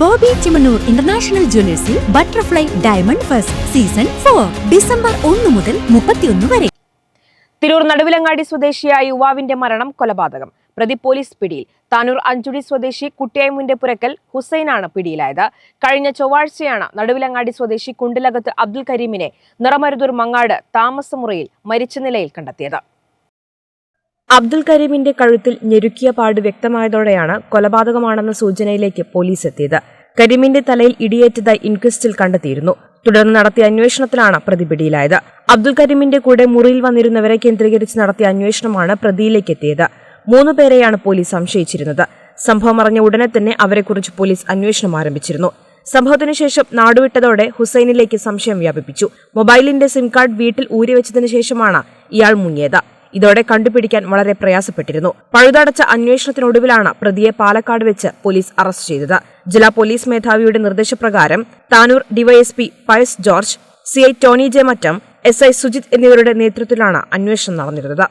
Bobby Chemmanur international ജ്വല്ലേഴ്സിൽ butterfly diamond first season four December ഒന്ന് മുതൽ മുപ്പത്തിയൊന്ന് വരെ. തിരൂർ നടുവിലങ്ങാടി സ്വദേശിയായ യുവാവിന്റെ മരണം കൊലപാതകം. പ്രതി പോലീസ് പിടിയിൽ. താനൂർ അഞ്ചുടി സ്വദേശി കുട്ടിയായ്മുന്റെ പുരക്കൽ ഹുസൈനാണ് പിടിയിലായത്. കഴിഞ്ഞ ചൊവ്വാഴ്ചയാണ് നടുവിലങ്ങാടി സ്വദേശി കുണ്ടിലകത്ത് അബ്ദുൽ കരീമിനെ നിറമരുതൂർ മങ്ങാട് താമസമുറിയിൽ മരിച്ച നിലയിൽ കണ്ടെത്തിയത്. അബ്ദുൽ കരീമിന്റെ കഴുത്തിൽ ഞെരുക്കിയ പാട് വ്യക്തമായതോടെയാണ് കൊലപാതകമാണെന്ന സൂചനയിലേക്ക് പോലീസ് എത്തിയത്. കരീമിന്റെ തലയിൽ ഇടിയേറ്റതായി ഇൻക്വസ്റ്റിൽ കണ്ടെത്തിയിരുന്നു. തുടർന്ന് നടത്തിയ അന്വേഷണത്തിലാണ് പ്രതി പിടിയിലായത്. അബ്ദുൽ കരീമിന്റെ കൂടെ മുറിയിൽ വന്നിരുന്നവരെ കേന്ദ്രീകരിച്ച് നടത്തിയ അന്വേഷണമാണ് പ്രതിയിലേക്ക് എത്തിയത്. മൂന്ന് പേരെയാണ് പോലീസ് സംശയിച്ചിരുന്നത്. സംഭവം അറിഞ്ഞ ഉടനെ തന്നെ അവരെക്കുറിച്ച് പോലീസ് അന്വേഷണം ആരംഭിച്ചിരുന്നു. സംഭവത്തിന് ശേഷം നാടുവിട്ടതോടെ ഹുസൈനിലേക്ക് സംശയം വ്യാപിപ്പിച്ചു. മൊബൈലിന്റെ സിം കാർഡ് വീട്ടിൽ ഊരിവെച്ചതിനു ശേഷമാണ് ഇയാൾ മുങ്ങിയത്. ഇതോടെ കണ്ടുപിടിക്കാൻ വളരെ പ്രയാസപ്പെട്ടിരുന്നു. പഴുതടച്ച അന്വേഷണത്തിനൊടുവിലാണ് പ്രതിയെ പാലക്കാട് വെച്ച് പോലീസ് അറസ്റ്റ് ചെയ്തത്. ജില്ലാ പോലീസ് മേധാവിയുടെ നിർദ്ദേശപ്രകാരം Tanur DYSP Pius George CI Tony J Mattam S I Sujith എന്നിവരുടെ നേതൃത്വത്തിലാണ് അന്വേഷണം നടന്നിരുന്നത്.